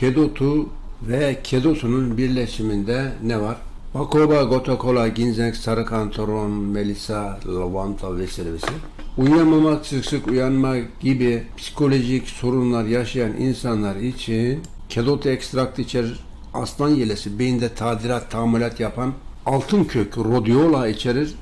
kedotu ve kedotunun birleşiminde ne var? Bakoba, gotokola, ginseng, sarı kantaron, melisa, lavanta vesaire vesaire. Uyuyamamak, sık sık uyanma gibi psikolojik sorunlar yaşayan insanlar için kedot ekstraktı içerir. Aslan yelesi beyinde tadilat, tahammülat yapan altın kök, rodiola içerir.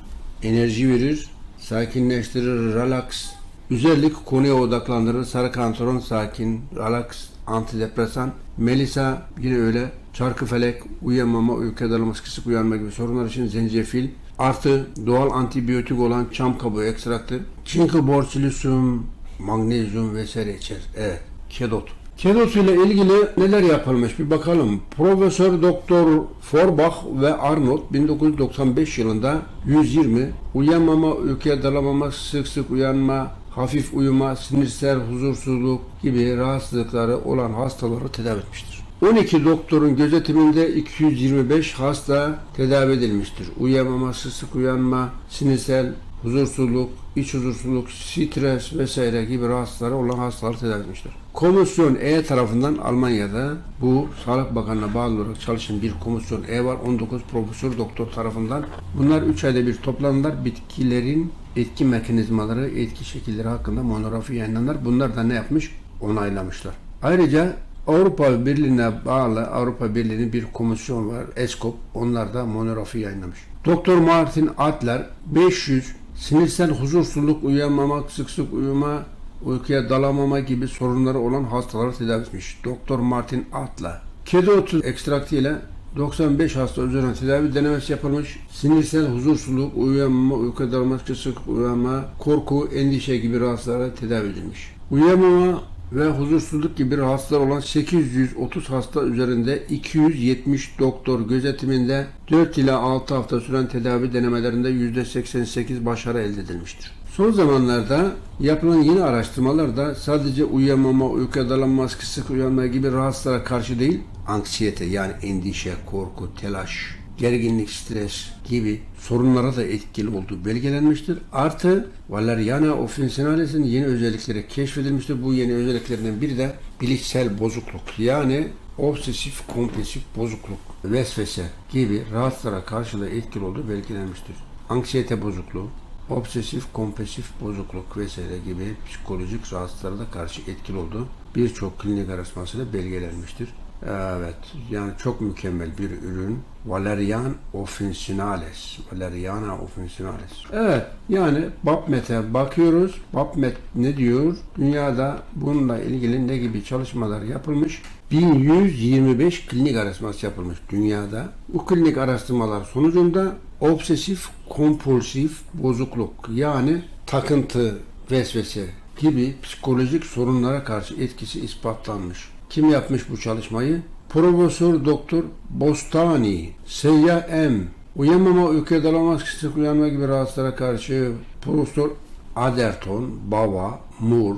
Enerji verir, sakinleştirir, relax. Özellik konuya odaklandırır. Sarı kantaron sakin, relax, antidepresan. Melisa yine öyle. Çarkıfelek, uyuyamama, uyku dalması, kısık uyanma gibi sorunlar için zencefil. Artı doğal antibiyotik olan çam kabuğu ekstraktı. Çinko borsilisum, magnezyum vesaire içer. Evet, kedot. Kedot ile ilgili neler yapılmış bir bakalım. Profesör Doktor Forbach ve Arnold 1995 yılında 120 uyanmama, uykuya dalamama, sık sık uyanma, hafif uyuma, sinirsel huzursuzluk gibi rahatsızlıkları olan hastaları tedavi etmiştir. 12 doktorun gözetiminde 225 hasta tedavi edilmiştir. Uyuyamama, sık sık uyanma, sinirsel huzursuzluk, iç huzursuzluk, stres vesaire gibi rahatsızları olan hastaları tedavi etmiştir. Komisyon E tarafından Almanya'da bu Sağlık Bakanlığı'na bağlı olarak çalışan bir komisyon E var. 19 profesör doktor tarafından. Bunlar 3 ayda bir toplanırlar. Bitkilerin etki mekanizmaları, etki şekilleri hakkında monografi yayınlanır. Bunlar da ne yapmış? Onaylamışlar. Ayrıca Avrupa Birliği'ne bağlı Avrupa Birliği'nin bir komisyon var. ESCOP. Onlar da monografi yayınlamış. Doktor Martin Adler 500 sinirsel huzursuzluk, uyuyamamak, sık sık uyuma, uykuya dalamama gibi sorunları olan hastaları tedavi etmiş. Doktor Martin Adler. Kedi otu ekstraktı ile 95 hasta üzerine tedavi denemesi yapılmış. Sinirsel huzursuzluk, uyuyamama, uykuya dalma, sık uyanma, korku, endişe gibi rahatsızlara tedavi edilmiş. Uyuyamama ve huzursuzluk gibi rahatsızlar olan 830 hasta üzerinde 270 doktor gözetiminde 4 ila 6 hafta süren tedavi denemelerinde %88 başarı elde edilmiştir. Son zamanlarda yapılan yeni araştırmalarda sadece uyuyamama, uykuya dalanma, sık uyanma gibi rahatsızlara karşı değil, anksiyete yani endişe, korku, telaş, gerginlik, stres gibi sorunlara da etkili olduğu belgelenmiştir. Artı Valeriana officinalis'in yeni özellikleri keşfedilmiştir. Bu yeni özelliklerinden biri de bilişsel bozukluk yani obsesif kompulsif bozukluk, vesvese gibi rahatsızlara karşı da etkili olduğu belgelenmiştir. Anksiyete bozukluğu, obsesif kompulsif bozukluk vesaire gibi psikolojik rahatsızlara da karşı etkili olduğu birçok klinik araştırmasıyla belgelenmiştir. Evet, yani çok mükemmel bir ürün. Valerian officinales. Valeriana officinales. Evet, yani PubMed'e bakıyoruz. PubMed ne diyor? Dünyada bununla ilgili ne gibi çalışmalar yapılmış? 1125 klinik araştırması yapılmış dünyada. Bu klinik araştırmalar sonucunda obsesif kompulsif bozukluk yani takıntı, vesvese gibi psikolojik sorunlara karşı etkisi ispatlanmış. Kim yapmış bu çalışmayı? Profesör Doktor Bostani, Seyyah M. Uyamama, uykuya dalama, sık uyanma gibi rahatsızlara karşı Profesör Aderton, Bava, Moore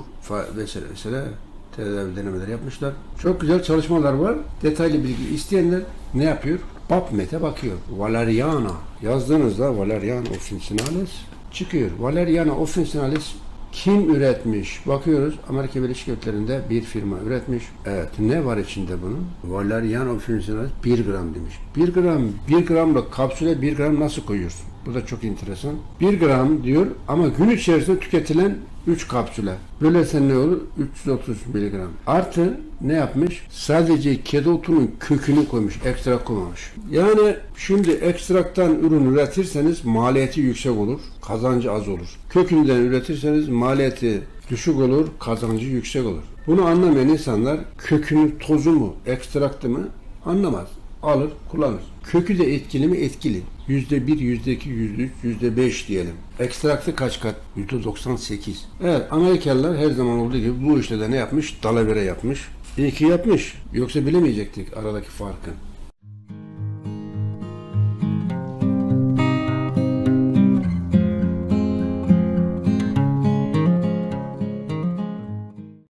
vesaire vesaire tedavi denemeleri yapmışlar. Çok güzel çalışmalar var. Detaylı bilgi isteyenler ne yapıyor? PubMed'e bakıyor. Valeriana yazdığınızda Valeriana officinalis çıkıyor. Valeriana officinalis kim üretmiş? Bakıyoruz Amerika Birleşik Devletleri'nde bir firma üretmiş. Evet ne var içinde bunun? Valerian officinalis 1 gram demiş. 1 gram 1 gramlık kapsüle 1 gram nasıl koyuyorsun? Bu da çok enteresan. 1 gram diyor ama gün içerisinde tüketilen 3 kapsüle. Bölersen ne olur? 330 miligram. Artı ne yapmış? Sadece kedi otunun kökünü koymuş. Ekstrak koymamış. Yani şimdi ekstraktan ürün üretirseniz maliyeti yüksek olur. Kazancı az olur. Kökünden üretirseniz maliyeti düşük olur. Kazancı yüksek olur. Bunu anlamayan insanlar kökünün tozu mu, ekstraktı mı anlamaz. Alır, kullanır. Kökü de etkili mi? Etkili. Yüzde bir, yüzde iki, yüzde üç, yüzde beş diyelim. Ekstraktı kaç kat? Yüzde 98. Evet, Amerikalılar her zaman olduğu gibi bu işte de ne yapmış? Dalavere yapmış. İyi ki yapmış. Yoksa bilemeyecektik aradaki farkı.